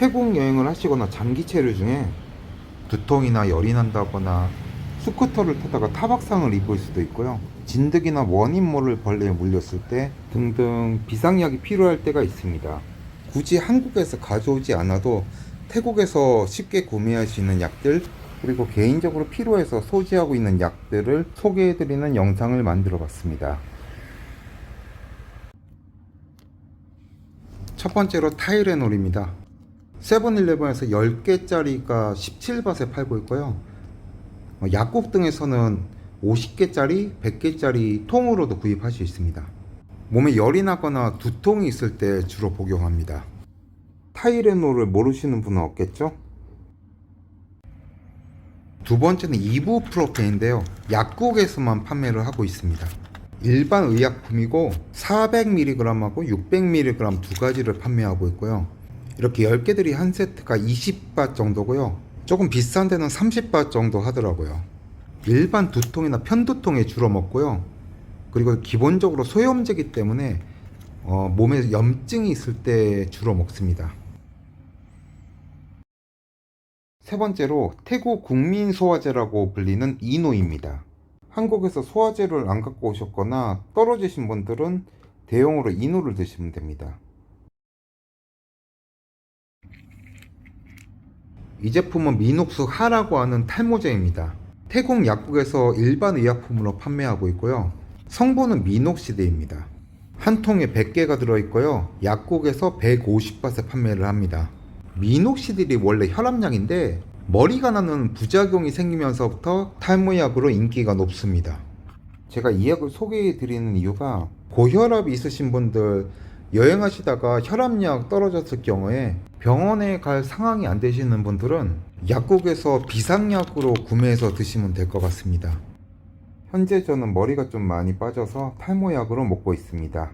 태국 여행을 하시거나 장기 체류 중에 두통이나 열이 난다거나 스쿠터를 타다가 타박상을 입을 수도 있고요. 진드기나 원인 모를 벌레에 물렸을 때 등등 비상약이 필요할 때가 있습니다. 굳이 한국에서 가져오지 않아도 태국에서 쉽게 구매할 수 있는 약들 그리고 개인적으로 필요해서 소지하고 있는 약들을 소개해드리는 영상을 만들어 봤습니다. 첫 번째로 타이레놀입니다. 세븐일레븐에서 10개짜리가 17밭에 팔고 있고요. 어, 약국 등에서는 50개짜리, 100개짜리 통으로도 구입할 수 있습니다. 몸에 열이 나거나 두통이 있을 때 주로 복용합니다. 타이레놀을 모르시는 분은 없겠죠? 두 번째는 이부프로페인데요. 약국에서만 판매를 하고 있습니다. 일반 의약품이고 400mg하고 600mg 두 가지를 판매하고 있고요. 이렇게 10개들이 한 세트가 20바 정도고요. 조금 비싼 데는 30바 정도 하더라고요. 일반 두통이나 편두통에 주로 먹고요. 그리고 기본적으로 소염제기 때문에 어, 몸에 염증이 있을 때 주로 먹습니다. 세 번째로 태국 국민 소화제라고 불리는 이노입니다. 한국에서 소화제를 안 갖고 오셨거나 떨어지신 분들은 대용으로 이노를 드시면 됩니다. 이 제품은 미녹스 하라고 하는 탈모제입니다. 태국 약국에서 일반 의약품으로 판매하고 있고요. 성분은 미녹시드입니다. 한 통에 100개가 들어있고요. 약국에서 150밭에 판매를 합니다. 미녹시딜이 원래 혈압약인데 머리가 나는 부작용이 생기면서부터 탈모약으로 인기가 높습니다. 제가 이 약을 소개해 드리는 이유가 고혈압이 있으신 분들 여행하시다가 혈압약 떨어졌을 경우에 병원에 갈 상황이 안 되시는 분들은 약국에서 비상약으로 구매해서 드시면 될 것 같습니다. 현재 저는 머리가 좀 많이 빠져서 탈모약으로 먹고 있습니다.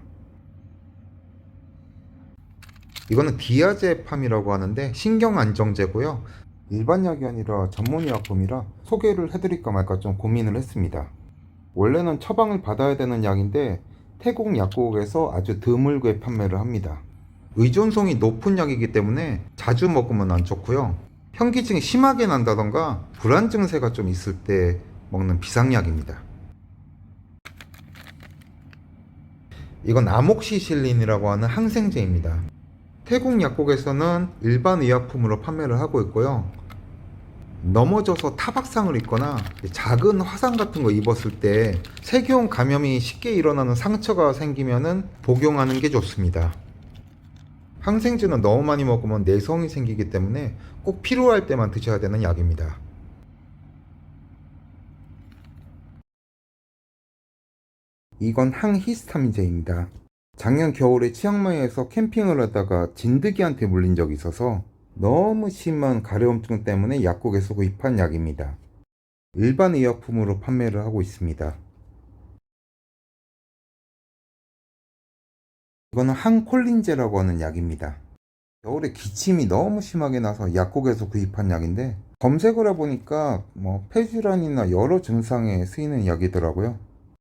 이거는 디아제팜이라고 하는데 신경 안정제고요. 일반 약이 아니라 전문 의약품이라 소개를 해드릴까 말까 좀 고민을 했습니다. 원래는 처방을 받아야 되는 약인데 태국 약국에서 아주 드물게 판매를 합니다. 의존성이 높은 약이기 때문에 자주 먹으면 안 좋고요. 현기증이 심하게 난다던가 불안 증세가 좀 있을 때 먹는 비상약입니다. 이건 아목시실린이라고 하는 항생제입니다. 태국 약국에서는 일반 의약품으로 판매를 하고 있고요. 넘어져서 타박상을 입거나 작은 화상 같은 거 입었을 때 세균 감염이 쉽게 일어나는 상처가 생기면은 복용하는 게 좋습니다. 항생제는 너무 많이 먹으면 내성이 생기기 때문에 꼭 필요할 때만 드셔야 되는 약입니다. 이건 항히스타민제입니다. 작년 겨울에 치앙마이에서 캠핑을 하다가 진드기한테 물린 적이 있어서 너무 심한 가려움증 때문에 약국에서 구입한 약입니다. 일반 의약품으로 판매를 하고 있습니다. 이거는 항콜린제라고 하는 약입니다. 겨울에 기침이 너무 심하게 나서 약국에서 구입한 약인데 검색을 해보니까 뭐 폐질환이나 여러 증상에 쓰이는 약이더라고요.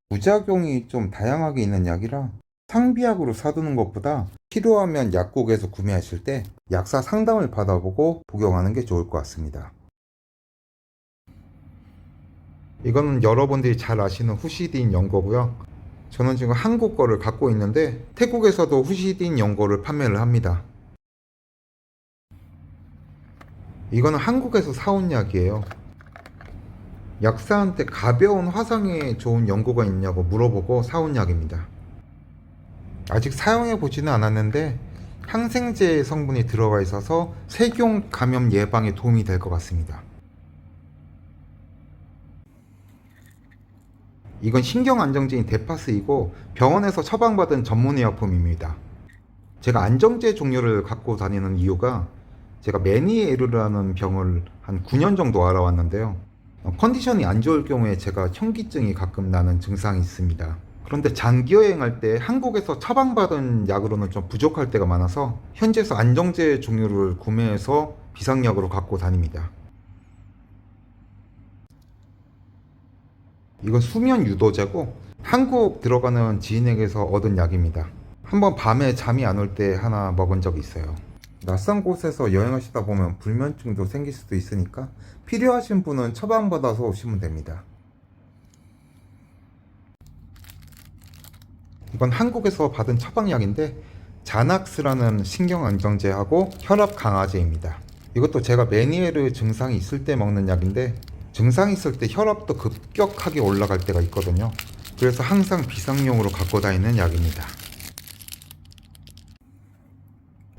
부작용이 좀 다양하게 있는 약이라 상비약으로 사두는 것보다 필요하면 약국에서 구매하실 때 약사 상담을 받아보고 복용하는 게 좋을 것 같습니다. 이거는 여러분들이 잘 아시는 후시딘 연고고요. 저는 지금 한국 거를 갖고 있는데 태국에서도 후시딘 연고를 판매를 합니다. 이거는 한국에서 사온 약이에요. 약사한테 가벼운 화상에 좋은 연고가 있냐고 물어보고 사온 약입니다. 아직 사용해 보지는 않았는데 항생제 성분이 들어가 있어서 세균 감염 예방에 도움이 될 것 같습니다. 이건 신경 안정제인 데파스이고 병원에서 처방받은 전문 의약품입니다. 제가 안정제 종류를 갖고 다니는 이유가 제가 메니에르라는 병을 한 9년 정도 알아왔는데요. 어, 컨디션이 안 좋을 경우에 제가 현기증이 가끔 나는 증상이 있습니다. 그런데 장기 여행할 때 한국에서 처방받은 약으로는 좀 부족할 때가 많아서 현지에서 안정제 종류를 구매해서 비상약으로 갖고 다닙니다. 이건 수면 유도제고 한국 들어가는 지인에게서 얻은 약입니다. 한번 밤에 잠이 안 올 때 하나 먹은 적이 있어요. 낯선 곳에서 여행하시다 보면 불면증도 생길 수도 있으니까 필요하신 분은 처방받아서 오시면 됩니다. 이건 한국에서 받은 처방약인데 자낙스라는 신경안정제하고 혈압 강화제입니다. 이것도 제가 메니에르 증상이 있을 때 먹는 약인데 증상이 있을 때 혈압도 급격하게 올라갈 때가 있거든요. 그래서 항상 비상용으로 갖고 다니는 약입니다.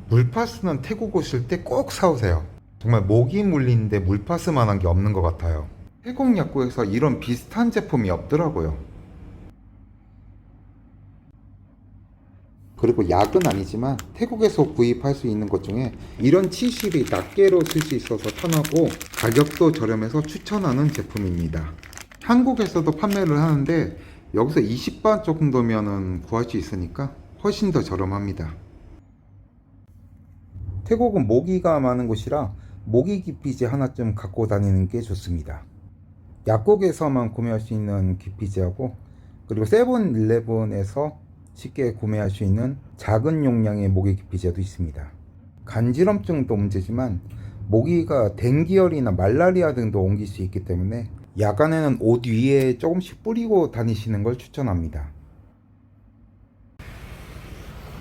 물파스는 태국 오실 때 꼭 사오세요. 정말 모기 물리는데 물파스만한 게 없는 것 같아요. 태국 약국에서 이런 비슷한 제품이 없더라고요. 그리고 약은 아니지만 태국에서 구입할 수 있는 것 중에 이런 치실이 낱개로 쓸 수 있어서 편하고 가격도 저렴해서 추천하는 제품입니다. 한국에서도 판매를 하는데 여기서 20바 정도면은 구할 수 있으니까 훨씬 더 저렴합니다. 태국은 모기가 많은 곳이라 모기 기피제 하나쯤 갖고 다니는 게 좋습니다. 약국에서만 구매할 수 있는 기피제하고 그리고 세븐일레븐에서 쉽게 구매할 수 있는 작은 용량의 모기 기피제도 있습니다. 간지럼증도 문제지만 모기가 댕기열이나 말라리아 등도 옮길 수 있기 때문에 야간에는 옷 위에 조금씩 뿌리고 다니시는 걸 추천합니다.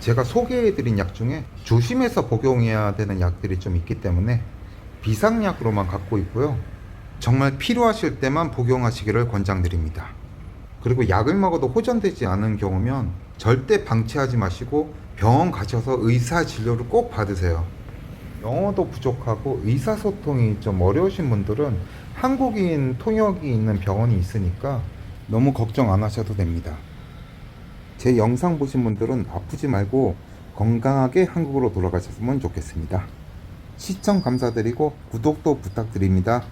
제가 소개해드린 약 중에 조심해서 복용해야 되는 약들이 좀 있기 때문에 비상약으로만 갖고 있고요. 정말 필요하실 때만 복용하시기를 권장드립니다. 그리고 약을 먹어도 호전되지 않은 경우면 절대 방치하지 마시고 병원 가셔서 의사 진료를 꼭 받으세요. 영어도 부족하고 의사소통이 좀 어려우신 분들은 한국인 통역이 있는 병원이 있으니까 너무 걱정 안 하셔도 됩니다. 제 영상 보신 분들은 아프지 말고 건강하게 한국으로 돌아가셨으면 좋겠습니다. 시청 감사드리고 구독도 부탁드립니다.